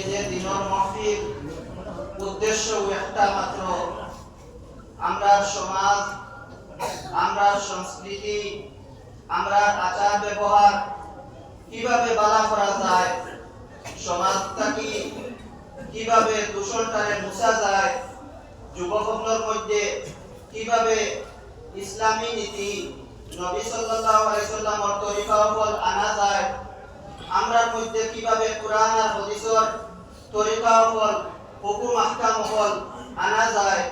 এই যে দিনের মহফিল উদ্দেশ্য একটা মাত্র। আমরা সমাজ, আমরা সংস্কৃতি, আমরা আচার ব্যবহার কীভাবে বালা করা যায় সমাজটাকে কীভাবে দূষণটারে মুছা যায় যুবকদের মধ্যে কীভাবে ইসলামী নীতি, নবী সাল্লাল্লাহু আলাইহি সাল্লামের আনা যায়, আমরার মধ্যে কীভাবে কোরআন আর হাদিসের তরিকা উপর হুকুম আহকাম উপর আনা যায়।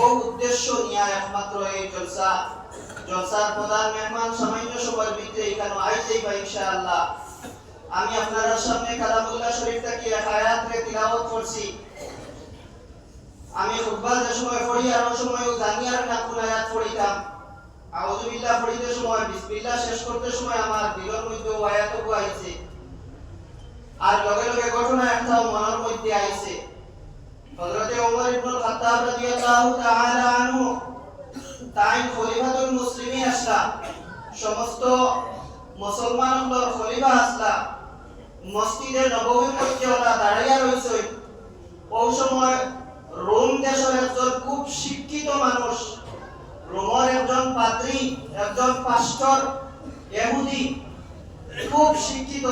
ও উদ্দেশ্য নিয়ে একমাত্র এই জলসা। জলসার প্রধান মেহমান সামান্য সময়ের ভিতরে এখানে আইতেই বা ইনশাআল্লাহ। আমি আপনার সামনে কালামুল্লাহ শরীফ থেকে এক আয়াত রে তিলাওয়াত করছি? আমি খুতবা যে সময় পড়ি আর ওই সময় জানি আর না কোন আয়াত পড়িতাম। আউযু বিল্লাহ পড়িতে সময়, বিসমিল্লাহ শেষ করতে সময় আমার দিলের মধ্যে ও আয়াত আইছে। আর লগে লগে ঘটনা একটা মনের মধ্যে আইছে হযরতে ওমর ইবনে খাত্তাব রাদিয়াল্লাহু তাআলা আনহু, তাই খলিফাতুল মুসলিমিন আসলা। সমস্ত মুসলমানদের খলিফা আসলা। মসজিদে নববীর মধ্যে ওরা দাঁড়াইয়া রইছে ওই সময় রোম দেশের একজন খুব শিক্ষিত মানুষ রোমের একজন পাদ্রী একজন পাস্টর ইহুদি খুব শিক্ষিত।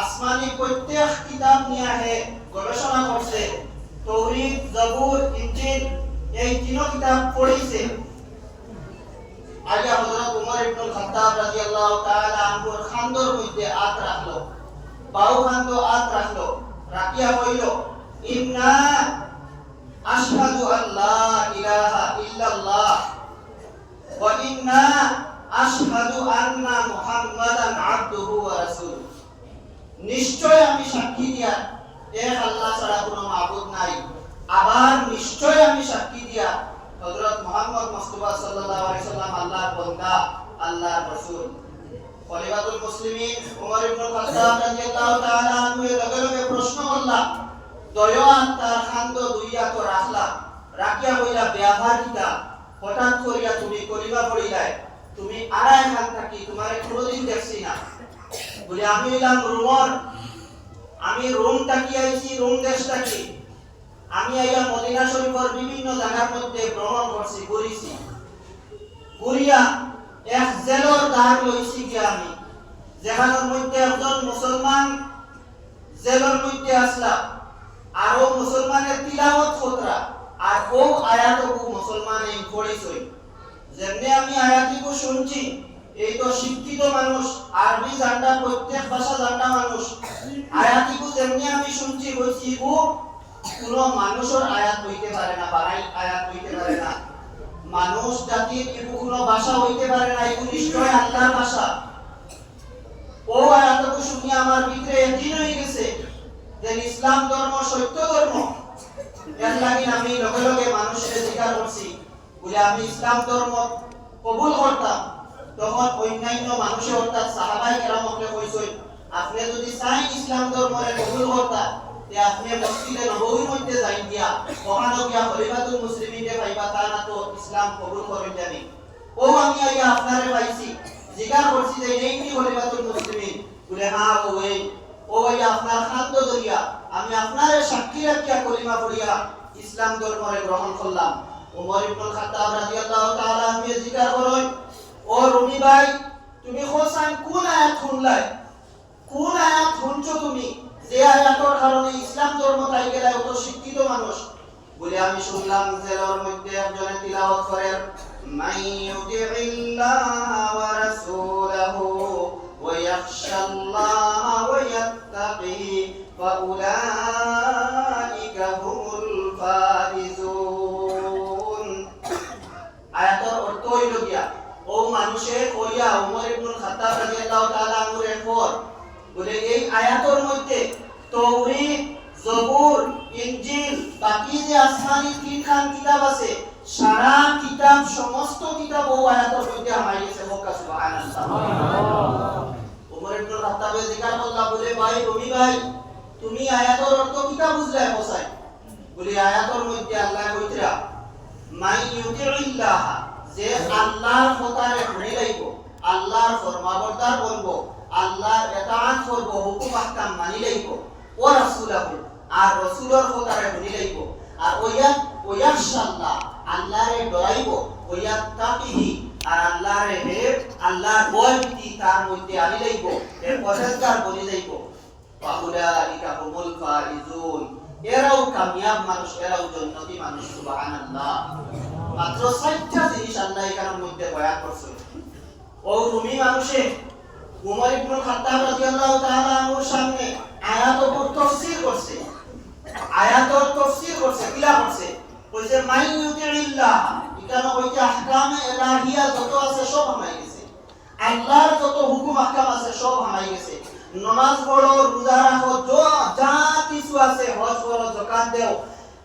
আসমানি প্রত্যেক কিতাব নিয়ে আহে, গবেষণা করছে। তৌরিদ জবুর, ইঞ্জিল, এই তিন কিতাব পড়িছে। আগে হযরত উমর ইবনে খাত্তাব রাদিয়াল্লাহু তাআলা আনহুর খান্দর মধ্যে হাত রাখল। বাউ খান্দ হাত রাখল। রাখিয়া কইল, ইন্না আশহাদু আল্লা ইলাহা ইল্লাল্লাহ ওয়া ইন্না আশহাদু আন্না মুহাম্মাদান আবদুহু ওয়া রাসূলুহু। নিশ্চয় আমি সাক্ষী দিয়া এক আল্লাহ ছাড়া কোনো মাবুদ নাই। আবার নিশ্চয় আমি সাক্ষী দিয়া, হযরত মুহাম্মদ মুস্তাফা সাল্লাল্লাহু আলাইহি সাল্লাম আল্লাহর বান্দা, আল্লাহর রাসূল। খলিফাতুল মুসলিমিন ওমর ইবনে খাত্তাব রাদিয়াল্লাহু তাআলা আনহু এর লগে প্রশ্ন করলা দয়া তার খান্দ দুইয়া তো রাখলা, রাখিয়া কইলা ব্যবহার কিতা হঠাৎ করিয়া তুমি কলিমা পড়িলাই, তুমি আড়াই খান থাকি, তোমারে কোনোদিন দেখছি না। বলে, আমি হইলাম রোমর। আমি রোম থাকি আইছি? রোম দেশ থাকি আমি আইয়া মদিনা শরীফের বিভিন্ন জায়গার মধ্যে ভ্রমণ করছি, ঘুরিছি। ঘুরিয়া এক জেলর দাগ লইছি গিয়া আমি, যেখানের মধ্যে একজন মুসলমান জেলর মধ্যে আসলা। আরও মুসলমানের তিলাওয়াত খতরা, আর ও আয়াতকু মুসলমানে পড়িছই। যেমনি আমি আয়াতিকু শুনছি এই তো শিক্ষিত মানুষ আরবি জানটা প্রত্যেক ভাষা জানটা মানুষ। আয়াতিকু যেমনি আমি শুনছি হইছি ও কোন মানুষের আয়াত হইতে পারে না বানাই আয়াত হইতে পারে না। মানুষ জাতির এগু কোনো ভাষা হইতে পারে না এগু নিশ্চয় আল্লাহর ভাষা। ও আয়াতকু শুনি আমার ভিতরে একদিন হয়ে গেছে যে ইসলাম ধর্ম সত্য ধর্ম এর লাগি আমি লগে লগে মানুষের স্বীকার করছি বলে আমি ইসলাম ধর্ম কবুল করতাম তখন অন্যান্য মানুষের অর্থাৎ সাহাবাই কেরামকে কইছেন আপনি যদি চাই ইসলাম ধর্মরে কবুল করতা, তে আপনি মসজিদে মধ্যে যাই ওখানে গিয়া পাইবা তা না তো ইসলাম কবুল জানি ও, আমি আইয়া আপনারে পাইছি জিজ্ঞাসা করছি যে এই কি খলিফাতুল মুসলিমিন, বলে হ্যাঁ ও, এই। ও, ভাই, আপনার খাদ্য দরিয়া আমি আপনার সাক্ষী রাখিয়া কলিমা পড়িয়া ইসলাম ধর্মরে গ্রহণ করলাম। ওমর ইবনুল খাত্তাব রাদিয়াল্লাহু শুনলাই? তুমি হোসান, কোন আয়াত শুনলাই? কোন আয়াত শুনছো তুমি? যে আয়াতর কারণে ইসলাম ধর্ম তাই গেলায় অত শিক্ষিত মানুষ। বলে আমি শুনলাম জেলের মধ্যে একজনে তিলাওয়াত করেন মাই ইউতিল্লাহ ওয়া রাসূলাহু ওয়া ইয়াখশাল্লাহ ওয়া ইয়াত্তাকি ফাউলাইকা হুম ও মানুষে কইয়া উমর ইবনুল খাত্তাব রাদিয়াল্লাহু তাআলা আনহুর এরপর বলে এই আয়াতের মধ্যে তৌরিত জবুর ইনজিল বাকি যে আসমানি তিনখান কিতাব আছে। সারা কিতাব সমস্ত কিতাব ও আয়াতের মধ্যে আমায় গেছে মক্কা সুবহানাল্লাহ। উমর ইবনুল খাত্তাবে জিজ্ঞাসা করলা বলে ভাই রবি ভাই তুমি আয়াতের অর্থ কিতা বুঝলে বসাই বলে আয়াতের মধ্যে আল্লাহ কইতরা মাই ইউতিউল্লাহ যে আল্লাহর কথারে শুনে লাইব, আল্লাহর ফরমাবরদার বলব, আল্লাহর ইতাআত করব, হুকুম আহকাম মানি লাইব, ও রাসূলাহু আর রসুলের কথারে শুনি লাইব। আর ওইয়া ওয়াইয়াশাল্লাহ আল্লাহরে ডরাইব ওইয়া তাকিহি, আর আল্লাহরে হে আল্লাহর ভয় ভীতি তার মধ্যে আনি লাইব, এর পরেজগার বলি যাইব ফাউলাইকা হুমুল ফাইজুন, এরাও কামিয়াব মানুষ, এরাও জান্নাতি মানুষ, সুবহানাল্লাহ। মাত্র চারটা জিনিস আল্লাহ এখানের মধ্যে বয়ান করছে। ও রুমি মানুষে, উমর ইবনুল খাত্তাব রাদিয়াল্লাহু তাআলা আনহুর সামনে আয়াত উপর তাফসীর করছে। আয়াতর তাফসীর করছে কিলা করছে। কইছে মাই ইউতিল্লাহ এখানে কইছে, আহকামে ইলাহিয়া যত আছে সব হামাই গেছে। আল্লাহর যত হুকুম, আহকাম আছে সব হামাই গেছে। নমাজ পড়ো, রোজা রাখো যা কিছু আছে, হজ করো, যাকাত দেও।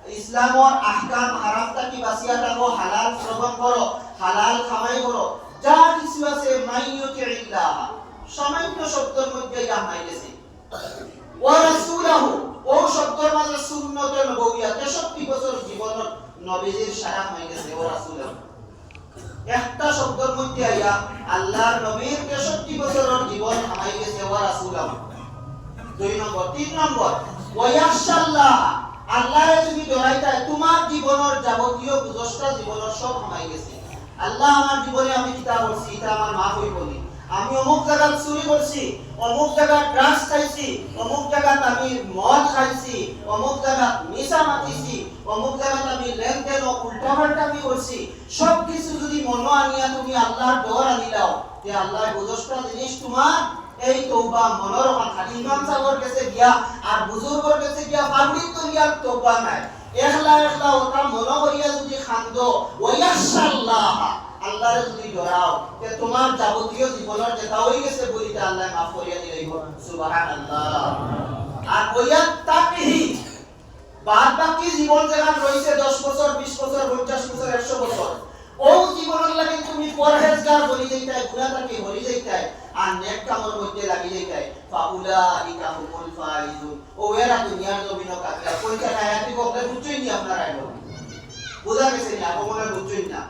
ইসলামর আহকাম হারাম থাকি বাঁচিয়া থাকো হালাল শ্রবণ করো হালাল খামাই করো যা কিছু আছে, মাইয়ুতি ইল্লাহ সামান্য শব্দের মধ্যে ইয়া হামাই গেছে ওয়া রাসূলাহু ও শব্দের মাঝে সুন্নতে নবউইয়া 63 বছর নবীজির সারা হয়ে গেছে ও একটা শব্দের মধ্যে আইয়া আল্লাহর নবীর 63 বছরের জীবন হামাই গেছে ও রাসূলাহু দুই নম্বর তিন নম্বর ওয়ায়াশাল্লাহ আল্লাহরে তুমি ডরাইতা তোমার জীবনের যাবতীয় বুঝষ্টা জীবনের সব হামাই গেছে। আল্লাহ আমার জীবনে আমি কিতা করছি এটা আমার মা হই বলি আমি অমুক জায়গাত চুরি করছি, অমুক জায়গাত ড্রাগস খাইছি, অমুক জায়গাত আমি মদ খাইছি, অমুক জায়গাত মিশা মাতিছি, অমুক জায়গাত আমি লেনদেন উল্টা পাল্টা আমি করছি। সব কিছু যদি মন আনিয়া তুমি আল্লাহর ডর আনিলাও, যে আল্লাহর বুঝষ্টা জিনিস তোমার এই তৌবা মনোরমা খালি ইমাম সাহেবের কাছে গিয়া আর বুজুর্গর কাছে গিয়া পাবলিক তো গিয়া তৌবা নাই। একলা একলা ওটা মনে করিয়া যদি খান্দ, ওয়াশাল্লাহ, আল্লাহরে যদি ডরাও, তে তোমার যাবতীয় জীবনের যেটা হয়ে গেছে বলিতে আল্লাহ মাফ করিয়া দিলাইব সুবহানাল্লাহ। আর ওয়া তাকহি বাদ বাকি জীবন যেখান রয়েছে 10 বছর 20 বছর 50 বছর 100 বছর ও জীবনের লাগে তুমি পরহেজগার বলি যাইতাই গুনাহ থেকে হরি আর নেক কামর মধ্যে লাগিয়ে যায় হুমুল ফাইজুন ও এরা দুনিয়ার জমিন বুঝছই নি আপনারা বুঝা গেছে না আপনি মনে বুঝছই না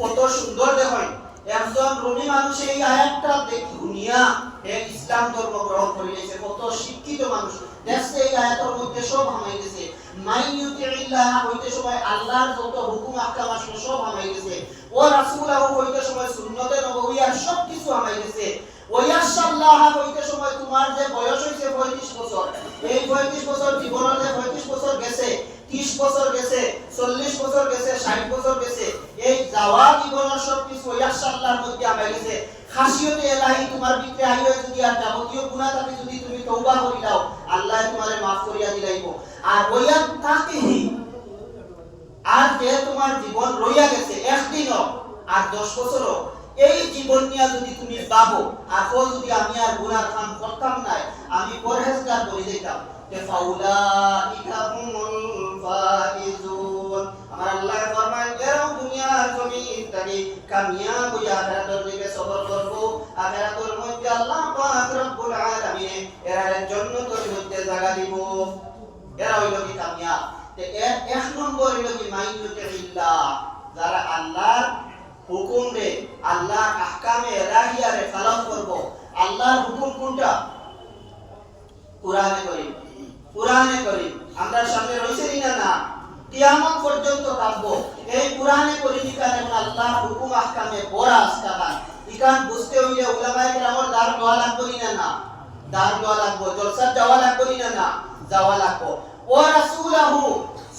কত সুন্দর দেখেন। একজন রুমি মানুষ এই আয়াতটা দেখি দুনিয়া, এক ইসলাম ধর্ম গ্রহণ করে কত শিক্ষিত মানুষ। দেখছে এই আয়াতের মধ্যে সব হামাই গেছে মাই ইউতিল্লাহ হইতে সময় আল্লাহর যত হুকুম আহকাম আসলে সব হামাই ও রাসূলাহু হইতে সময় সুন্নতে নবওয়িয়ার সব কিছু হামাই গেছে ওয়াশাল্লাহ হইতে সময় তোমার যে বয়স হইছে 35 বছর। এই 35 বছর জীবনের যে 35 বছর গেছে 30 বছর গেছে 40 বছর গেছে 60 বছর গেছে, এই যাওয়া জীবনের সব কিছু ওয়াশাল্লাহর মধ্যে হামাই গেছে খাসিয়তে এলাহি তোমার ভিতরে আইলে যদি আর যাবতীয় গুনাহ থাকে, যদি তুমি তওবা করি দাও আল্লাহ তোমারে maaf করিয়া দিলাইব আর ওয়া তাকিহি আর যে তোমার জীবন রইয়া গেছে একদিনও, আর দশ বছরও, এই জীবন নিয়ে যদি তুমি পাবো আর যদি আমি আর গুনার কাম করতাম না আমি পরহেজগার দিতাম তে ফাউলাইকা হুমুল ফাইজুন আমার আল্লাহ ফরমান এরাও দুনিয়ার জমিন থেকে কামিয়াব হইয়া আখিরাতের দিকে সফর করব। আখিরাতের মধ্যে আল্লাহ পাক রব্বুল আলামিন এরার জান্নাতের মধ্যে জায়গা দিব। এরা হইল কি কামিয়াব? এর এক নম্বর হইল কি মাইয়ুতিল্লাহ যারা আল্লাহর হুকুম রে আল্লাহর আহকামে এলাহিয়া রে পালন করব। আল্লাহর হুকুম কোনটা? কোরআনে করিম। কোরআনে করিম। আমরা সামনে রয়েছে কিনা না? কিয়ামত পর্যন্ত থাকব। এই কোরআনে করিম ইকান আল্লাহ হুকুম আহকামে বড় আস্তাকান ইকান বুঝতে হইলে উলামায়ে কেরামর দার দোয়া লাগবে কিনা না দার দোয়া লাগবে। জলসার যাওয়া লাগবে কিনা না যাওয়া লাগবে। ও রাসূলাহু,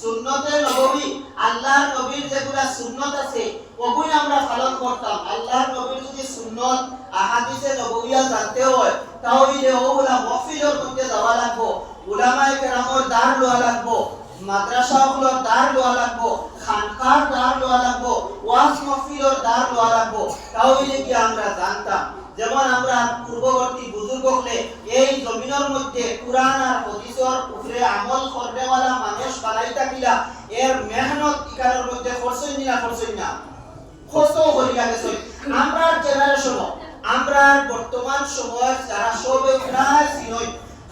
সুন্নতে নববী আল্লাহর নবীর যেগুলা সুন্নত আছে, ওগুলো আমরা পালন করতাম। আল্লাহর নবীর যদি সুন্নত, আহাদিসে নববিয়া জানতে হয়, তাহলে ওগুলা মহফিলের মধ্যে যাওয়া লাগবো। উলামায়ে কেরামর দার লওয়া লাগবো, মাদ্রাসাগুলোর দার লওয়া লাগবো, খানকার দার লওয়া লাগবো, ওয়াজ মহফিলের দার লওয়া লাগবো। তাহলে কি আমরা জানতাম? যেমন আমরা পূর্ববর্তী বুজুর্গ হলে এই জমিনের মধ্যে কোরআন আর হাদিসের উপরে আমল করনেওয়ালা মানুষ বানাই থাকিলা। এর মেহনত ইকারের মধ্যে করছই না করছই না? কষ্ট করিয়া গেছে। আমরা জেনারেশন আমরা বর্তমান সময়ের যারা সবে প্রায় চিনই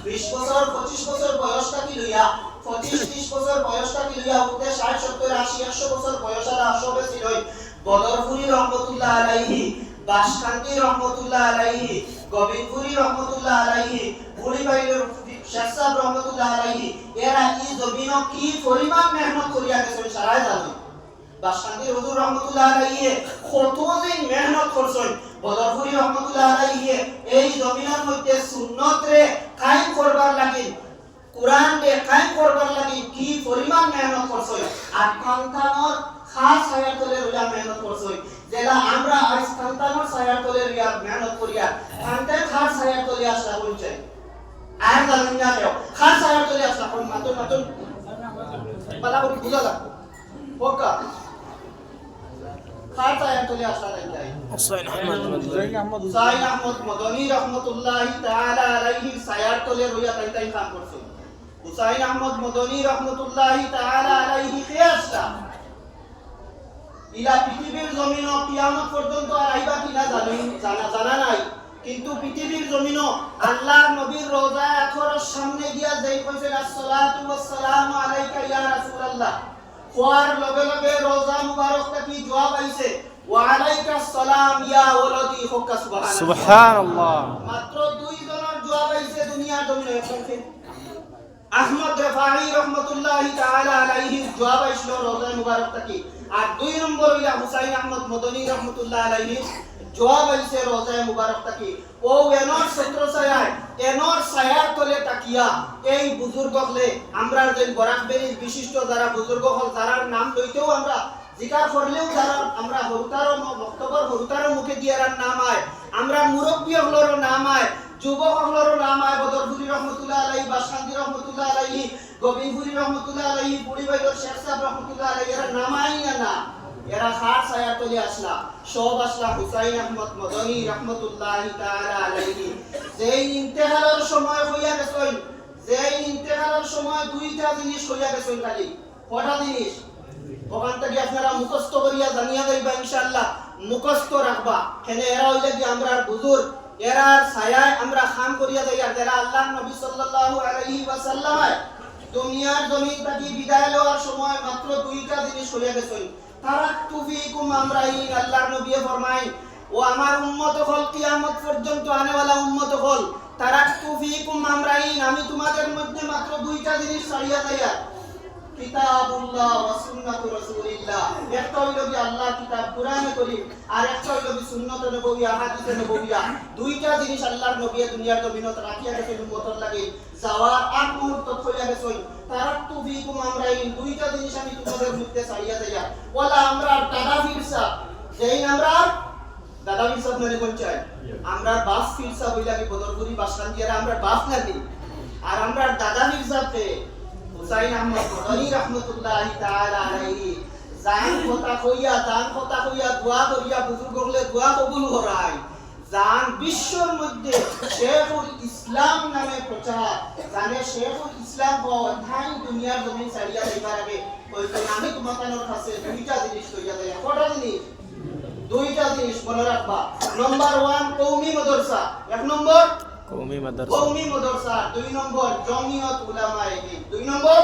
বিশ বছর, পঁচিশ বছর বয়স থাকি লইয়া? পঁচিশ, ত্রিশ বছর বয়স থাকি লইয়া উঠতে ষাট, সত্তর, আশি, একশো বছর বয়স আর সবে চিনই বদরপুরি রহমতুল্লাহ আলাইহি বাসকান্তি রহমতুল্লাহ আলাইহি, গোবিন্দপুরি রহমতুল্লাহ আলাইহি বুড়িবাইলের শেখ সাহেব রহমতুল্লাহ আলাইহি, এরা এই জমিন কি পরিমাণ মেহনত করিয়া গেছেন সারাই জানেন। বাসকান্দি হুজুর রহমতুল্লাহ আলাইহি কত দিন মেহনত করছেন। বদরপুরি রহমতুল্লাহ আলাইহি এই জমিনের মধ্যে সুন্নত রে কায়েম করবার লাগি, কোরআন রে কায়েম করবার লাগি কি পরিমাণ মেহনত করছেন। আর কান্তানোর খাস হায়ার তলে রইয়া মেহনত করছেন। যেটা আমরা আজ কান্তানোর ছায়ার তলে রইয়া মেহনত করিয়া, কান্তার খাস হায়ার তলে আসলা বলছে আর জানেন না কেউ? খাস হায়ার তলে আসলা মাতুন মাতুন পালা করে, বুঝা লাগবে পক্কা আর আইবা জানি নাই কিন্তু পৃথিবীর জমিন আল্লাহর নবীর রোজা আখরের সামনে গিয়া যেই কইছেন, আসসালাতু আলাইকা ইয়া রাসূলুল্লাহ। খোয়ার লগে লগে রোজা মুবারক কি জবাব আইছে ওয়া আলাইকা সালাম ইয়া ওয়ালাদি হক্কা সুবহানাল্লাহ। সুবহানাল্লাহ। মাত্র দুই জনের জবাব আইছে দুনিয়া জমিনে এখন আহমদ রেফাহি রহমতুল্লাহি তাআলা আলাইহি জবাব আইছিল রোজা মুবারক থাকি আর দুই নম্বর হইলা হুসাইন আহমদ মদনী রহমতুল্লাহ আলাইহি। জবাব আইছে রোজা মুবারক থাকি ও এনর সত্র ছায়ায় এনর ছায়ার তলে তাকিয়া, এই বুজুর্গ হলে আমরা যে বরাকবেরির বিশিষ্ট যারা বুজুর্গ হল যারার নাম লইতেও আমরা জিকার করলেও যারা আমরা হরুতারও বক্তব্যর হরুতারও মুখে দিয়ে নাম আয়, আমরা মুরব্বী হলরও নাম আয় যুবক হলরও নাম আয় বদরপুরি রহমতুল্লাহ আলাইহি বাসকান্দি রহমতুল্লাহ আলাইহি গোবিন্দপুরি রহমতুল্লাহ আলাইহি বুড়িবাইদর শেখ সাহেব রহমতুল্লাহ আলাইহি এরা নাম আই না না? এরা খার ছায়া তলে আসলা, সব আসলা হুসাইন আহমদ মদনী রহমতুল্লাহ তাআলা আলাইহি। যেই ইন্তেহারের সময় হইয়া গেছেন, যেই ইন্তেহারের সময় দুইটা জিনিস হইয়া গেছেন খালি। কটা জিনিস? আপনারা মুখস্থ করিয়া জানিয়া ইনশাআল্লাহ, মুখস্থ রাখবা। কেন এরা হইলে কি আমরা বুজুর এরার ছায়ায় আমরা খাম করিয়া যাই আর যারা আল্লাহ নবী সাল্লাল্লাহু আলাইহি ওয়াসাল্লাম দুনিয়ার জমিন থেকে বিদায় লওয়ার সময় মাত্র দুইটা জিনিস হইয়া গেছেন। তারাকতু ফিকুম আমরাইন, আল্লাহর নবী ফরমাই ও আমার উম্মত হল, কিয়ামত পর্যন্ত আনেওয়ালা উম্মত হল তারাকতু ফিকুম আমরাইন, আমি তোমাদের মধ্যে মাত্র দুইটা জিনিস ছাড়িয়া যাইয়া জিনিস জিনিস আমি আমরা দাদা আমরা চাই আমরা বাস ফিরসা বাসকান্দিয়ারা আমরা বাস লাগি আর আমরা দাদা ফিরসা কে হুসাইন আহমদ মদনী রহমতুল্লাহি তাআলা আলাইহি। জান কথা কইয়া জান কথা কইয়া, দোয়া করিয়া বুজুর্গ হলে দোয়া কবুল করাই। জান বিশ্বর মধ্যে শেখুল ইসলাম নামে প্রচার জানে শেখুল ইসলাম হওয়া ঠাই দুনিয়ার জমিন ছাড়িয়া যাইবার আগে কইছেন আমি তোমাদের কাছে দুইটা জিনিস কইয়া দেয় কটা জিনিস দুইটা জিনিস মনে রাখবা নাম্বার ওয়ান কৌমি মাদ্রাসা এক নম্বর কওমি মাদ্রাসা। কৌমি মাদ্রাসা, দুই নম্বর জমিয়ত উলামায়ে হিন্দ দুই নম্বর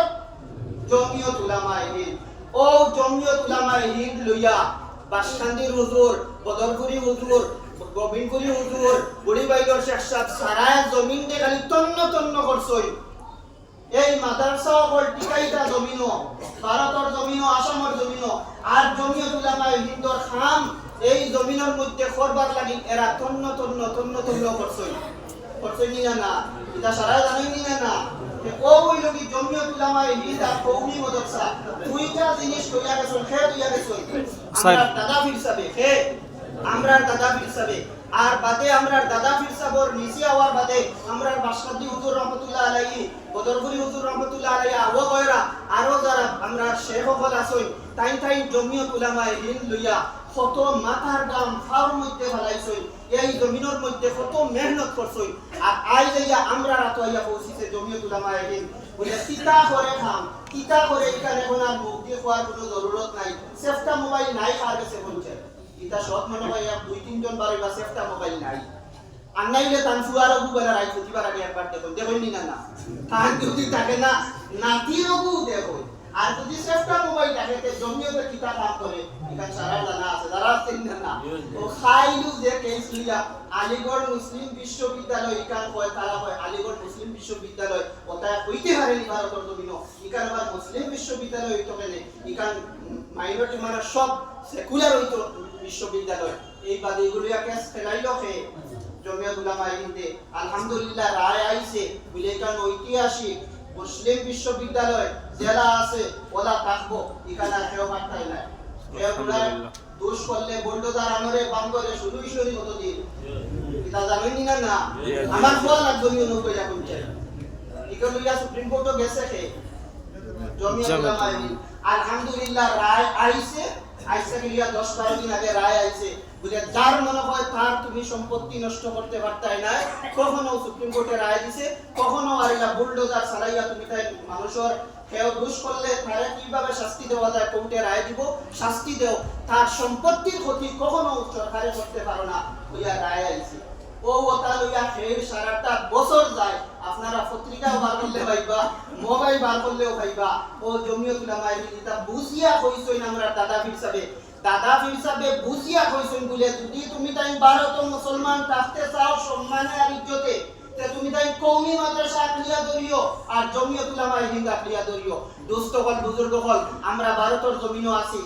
জমিয়ত উলামায়ে হিন্দ ও জমিয়ত উলামায়ে হিন্দ লইয়া বাসখান্দির হুজুর, বদরপুরি হুজুর, গোবিন্দপুরি হুজুর বুড়িবাইগর শেখ সাহেব সারায় জমিন দে খালি তন্ন তন্ন করছই। এই মাদ্রাসা হল টিকাইটা জমিন ভারতের জমিন আসামের জমিন আর জমিয়ত উলামায়ে হিন্দর খাম, এই জমিনের মধ্যে করবার লাগি এরা তন্ন তন্ন তন্ন তন্ন করছই। করছই না না এটা সারা জানেন না না এ ও হইল কি জমিয়ত আর কওমি মাদ্রাসা দুইটা জিনিস কইয়া গেছন খে কইয়া গেছন আমরা দাদা ফির খে আমরা দাদা ফির আর বাদে আমরা দাদা ফিরসাবর নিচে হওয়ার বাদে আমরা বাসকাদি হুজুর রহমতুল্লাহ আলাইহি বদরপুরি হুজুর রহমতুল্লাহ আলাইহি আবু কয়রা আরও যারা আমরা শেখ হল আসই তাই তাই জমিয়ত উলামায়ে হিন্দ লইয়া কত মাথার দাম ফার মধ্যে ফেলাইছই, এই জমিনের মধ্যে কত মেহনত করছই। আর আই যাইয়া আমরা রাত হইয়া পৌঁছিছে জমিয়ত উলামায়ে হিন্দ বলে করে খাম করে এখানে মুখ দিয়ে খোয়ার কোনো জরুরত নাই। সেফটা মোবাইল নাই কার কাছে বলছে। ইতা সৎ মনে দুই, তিনজন বারে বা সেফটা মোবাইল নাই। আর নাইলে তান সুয়ারও গুবেলা রাই প্রতিবার আগে একবার দেখুন। দেখুন না না? তান যদি থাকে না নাতিরও দেখুন। আর যদি শ্রেষ্ঠ মোবাইল থাকে তে জমিয়তে কিতা কাম করে? এখান সারা জানা আছে যারা আছেন না ও খাইলু যে কেস লিয়া, আলিগড় মুসলিম বিশ্ববিদ্যালয় ইকান কয়, তারা কয়, আলিগড় মুসলিম বিশ্ববিদ্যালয় ওটা কইতে পারে নি ভারতের জমিন ইকান আবার মুসলিম বিশ্ববিদ্যালয় হইতো কেনে ইকান মাইনরিটি মানে সব সেকুলার হইতো বিশ্ববিদ্যালয়। এই বাদে এগুলিয়া কেস ফেলাইলো খে জমিয়ত উলামা হিন্দে। আলহামদুলিল্লাহ, রায় আইছে। বলে কারণ ঐতিহাসিক মুসলিম বিশ্ববিদ্যালয় জেলা আছে ওলা থাকব এখানে কেউ পাঠাই নাই এগুলা দোষ করলে বোল্ডোজার আনরে বাম করে শুরুই শুরু কত দিন এটা জানেন না না? আমার ফল লাগবে নি এগুলো ইয়া সুপ্রিম কোর্টও গেছে জমিয়ত জমিয়ত আলহামদুলিল্লাহ রায় আইছে। আইসা গিয়া দশ বারো দিন আগে রায় আইছে। বুঝে যার মনে হয় তার তুমি সম্পত্তি নষ্ট করতে পারতাই না কখনো সুপ্রিম কোর্টে রায় দিছে কখনো আর এটা বুলডোজার চালাইয়া তুমি তাই মানুষের কেউ দোষ করলে তারে কীভাবে শাস্তি দেওয়া যায় কোর্টে রায় দিব? শাস্তি দেও। তার সম্পত্তির ক্ষতি কখনো সরকারে করতে পারো না, হইয়া রায় আইছে। ও ওটা লইয়া ফের সারাটা বছর যায়। আপনারা পত্রিকাও বার করলে পাইবা মোবাইল বার করলেও পাইবা ও জমিয়ত এটা বুঝিয়া কইছই আমরা দাদা সাহেব। দাদা সাহেব বুঝিয়া কইছই বলে, যদি তুমি তাই ভারত মুসলমান থাকতে চাও সম্মানে আর ইজ্জতে তে তুমি মাদ্রাসা আকলিয়া দরিও আর হিন্দ আকলিয়া দরিও হল, বুজুর্গ হল, আমরা ভারতের জমিনও আছি।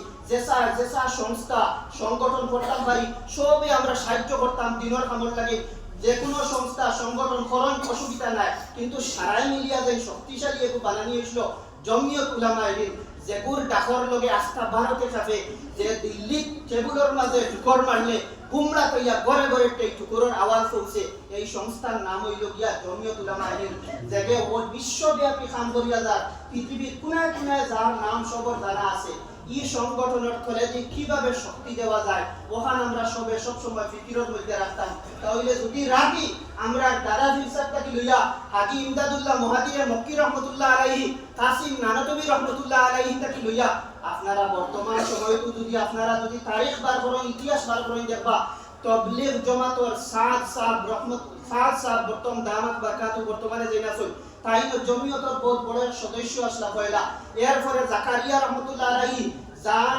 সংস্থা, সংগঠন করতাম পারি সবে আমরা সাহায্য করতাম দিনের কামড় লাগে। যে কোনো সংস্থা, সংগঠন করণ অসুবিধা নাই, কিন্তু সারাই মিলিয়া যে শক্তিশালী একটু বানানি হয়েছিল জমিয়ত উলামা হিন্দ যেগুর ডাকর লগে আস্থা ভারতে থাকে যে দিল্লি টেবুলের মাঝে ঢুকর মারলে কুমড়া তৈয়া ঘরে ঘরে টেক ঠুকুরের আওয়াজ চলছে এই সংস্থার নাম হইল গিয়া জমিয়ত উলামা হিন্দ জেগে বিশ্বব্যাপী কাম করিয়া যার পৃথিবীর কোনায় কোনায় যার নাম সবর জানা আছে। ই সংগঠনের তলে যে কীভাবে শক্তি দেওয়া যায় ওখান আমরা সবে সব সময় ফিকিরের মধ্যে রাখতাম। তাহলে যদি রাখি আমরা দাদা ফিরসাদটাকে লইয়া হাজি ইমদাদুল্লাহ মহাজিরে মক্কি রহমতুল্লাহ আলাইহি, কাসিম নানতবি রহমতুল্লাহ আলাইহি তাকে লইয়া আপনারা বর্তমান সময়তো যদি আপনারা যদি তারিখ বার করেন, ইতিহাস বার করেন দেখবা, তবলিগ জমাতর সাদ সাদ রহমত সাদ সাদ বর্তমান দামাত বারকাতু বর্তমানে যেন আছে তাই জমিয়তর বহুত বড় সদস্য আসলা পয়লা। এরপরে জাকারিয়া রহমতুল্লাহ আলাইহি জান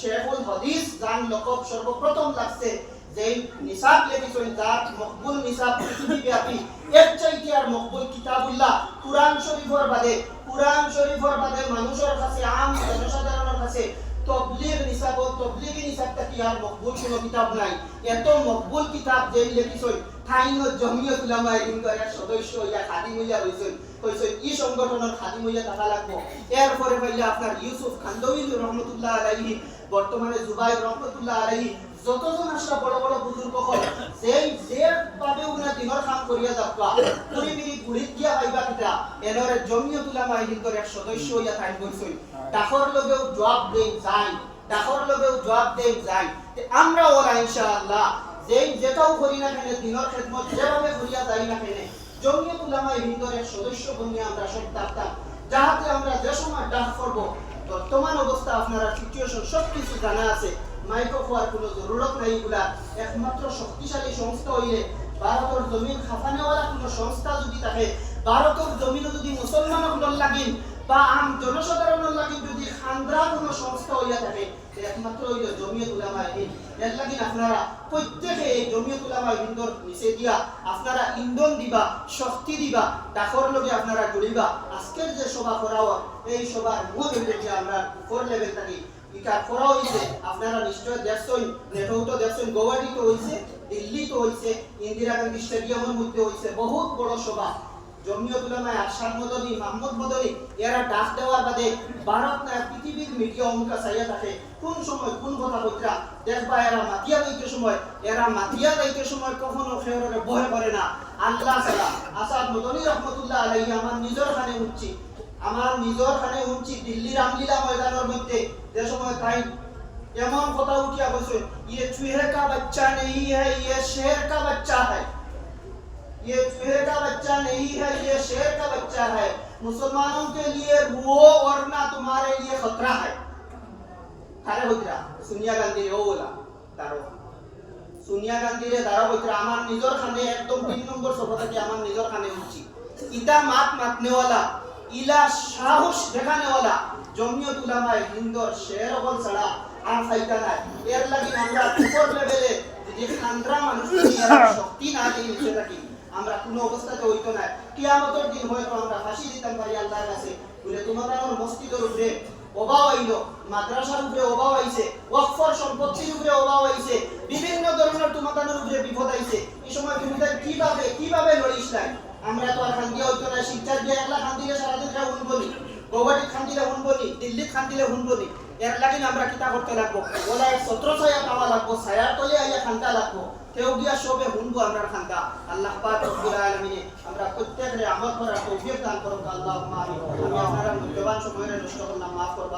শেখুল হাদিস জান লকব সর্বপ্রথম লাগছে যে নিসাব লেখিছেন যার মকবুল নিসাব পৃথিবীব্যাপী। এর চাইতে আর মকবুল কিতাবুল্লাহ কুরআন শরীফের বাদে, কুরআন শরীফের বাদে মানুষের কাছে আম, জনসাধারণের কাছে তবলিগ নিসাব তবলিগি নিসাবটা কি আর মকবুল? কোনো কিতাব নাই। এত মকবুল কিতাব যে লেখিছেন ঠাইন জমিয়ত উলামা হিন্দর এক সদস্য ইয়া খাদিম হইয়া রইছেন কইছেন ই সংগঠনের খাদিম হইয়া থাকা লাগবো। এরপরে পাইলে আপনার ইউসুফ খান্দউই রহমতুল্লাহ আলাইহি, বর্তমানে জুবাইর রহমতুল্লাহ আলাইহি, যতজন আসলা বড় বড় বুজুর্গ হল, যেই যে ভাবে উনা দিনের কাম করিয়া যাবা পুরি মিরি গুড়িত গিয়া পাইবা কিতা? এনরে জমিয়ত উলামা হিন্দর এক সদস্য হইয়া থাইন কইছেন ডাকর লগেও জবাব দেই যাই ডাকর লগেও জবাব দেই যাই। তে আমরা ওরা ইনশাআল্লাহ যেই যেটাও করি না কেন দিনের খেদমত যেভাবে করিয়া যাই না কেন জমিয়ত উলামা হিন্দর এক সদস্য বনিয়ে আমরা সব থাকতাম যাহাতে আমরা যে সময় ডাক করব বর্তমান অবস্থা আপনারা সিচুয়েশন সব কিছু জানা আছে। মাইক্রো হওয়ার কোনো জরুরত নাই এগুলা। একমাত্র শক্তিশালী সংস্থা হইলে ভারতের জমিন খাফানেওয়ালা কোনো সংস্থা যদি থাকে ভারতের জমিনও যদি মুসলমানক লাগিন, বা আম জনসাধারণের লাগিন যদি খান্দ্রা কোনো সংস্থা হইয়া থাকে, তে একমাত্র হইল জমিয়ত উলামা হিন্দ এর লাগিন আপনারা প্রত্যেকে এই জমিয়ত উলামা হিন্দর নিচে দিয়া, আপনারা ইন্ধন দিবা, শক্তি দিবা, ডাকর লগে আপনারা জড়িবা। আজকের যে সভা করাও, এই সভার মূল যে আমরা ফোর লেভেল থাকি। ইটা করা হইছে, আপনারা নিশ্চয় দেখছেন নেটওতো দেখছেন গৌহাটিতে হইছে দিল্লিতে হইছে, ইন্দিরা গান্ধী স্টেডিয়ামের মধ্যে হইছে, বহুত বড় সভা। জমিয়ত উলামায়ে আরশাদ মদনী মাহমুদ মদনী এরা ডাক দেওয়ার বাদে ভারত না পৃথিবীর মিডিয়া অঙ্কা চাইয়া থাকে। কোন সময় কোন কথা কইরা দেখবা এরা মাতিয়া যাইতে সময়, এরা মাতিয়া যাইতে সময় কখনো খেয়রে ভয় করে না। আল্লাহ সালা আসাদ মদনী রহমতুল্লাহ আলাইহি আমার নিজের খানে উঠছি। আমার নিজের খানে উঠছি দিল্লির রামলীলা ময়দানের মধ্যে। যে সময় তাই এমন কথা উঠিয়া কইছে ইয়ে চুহে কা বাচ্চা নেই হ্যায় ইয়ে শের কা বাচ্চা হ্যায়। ये चूहे का बच्चा नहीं है ये शेर का बच्चा है मुसलमानों के लिए वो वरना तुम्हारे लिए खतरा है তারে হইতরা সোনিয়া গান্ধী ও বলা তারো সোনিয়া গান্ধী রে তারা হইতরা আমার নিজর খানে একদম তিন নম্বর সভা থেকে আমার নিজর খানে উঠছি ইটা মাত মাতনেওয়ালা ইলা সাহস দেখানেওয়ালা জমিয়ত উলামায়ে হিন্দর শের হল ছাড়া আর ফাইদা নাই এর লাগি আমরা উপর লেভেলে যে খান্দ্রা মানুষ শক্তি না দিয়ে নিচে থাকি আমরা কোনো অবস্থাতে হইতো না কিয়ামতের দিন হয়তো আমরা ফাঁসি দিতাম পারি আল্লাহর কাছে। বলে, তোমার আমার মসজিদের উপরে অভাব আইল, মাদ্রাসার উপরে অভাব আইছে, ওয়াকফর সম্পত্তির উপরে অভাব আইছে, বিভিন্ন ধরনের তোমাদের উপরে বিপদ আইছে। এই সময় তুমি তাই কীভাবে কীভাবে লড়িস নাই? আমরা তো আর খান্দি হইতো না শিক্ষার দিয়ে একলা খান্দিলে সারাদিন খাই উনবনি গৌহাটি খান্দিলে উনবনি দিল্লি খান্দিলে উনবনি এর লাগিন আমরা কিতা করতে লাগবো। ওলা এক ছত্র ছায়া পাওয়া লাগবো, ছায়ার তলে আইয়া খান্তা লাগবো। কেউ গিয়া সবে হুনবো আমরা খান্তা আল্লাহ পাক রব্বুল আলামিনে আমরা প্রত্যেকরে আমল করার তৌফিক দান করুন। আমিন। আমি আপনারা মূল্যবান সময়ের নষ্ট করলাম, মাফ করবা।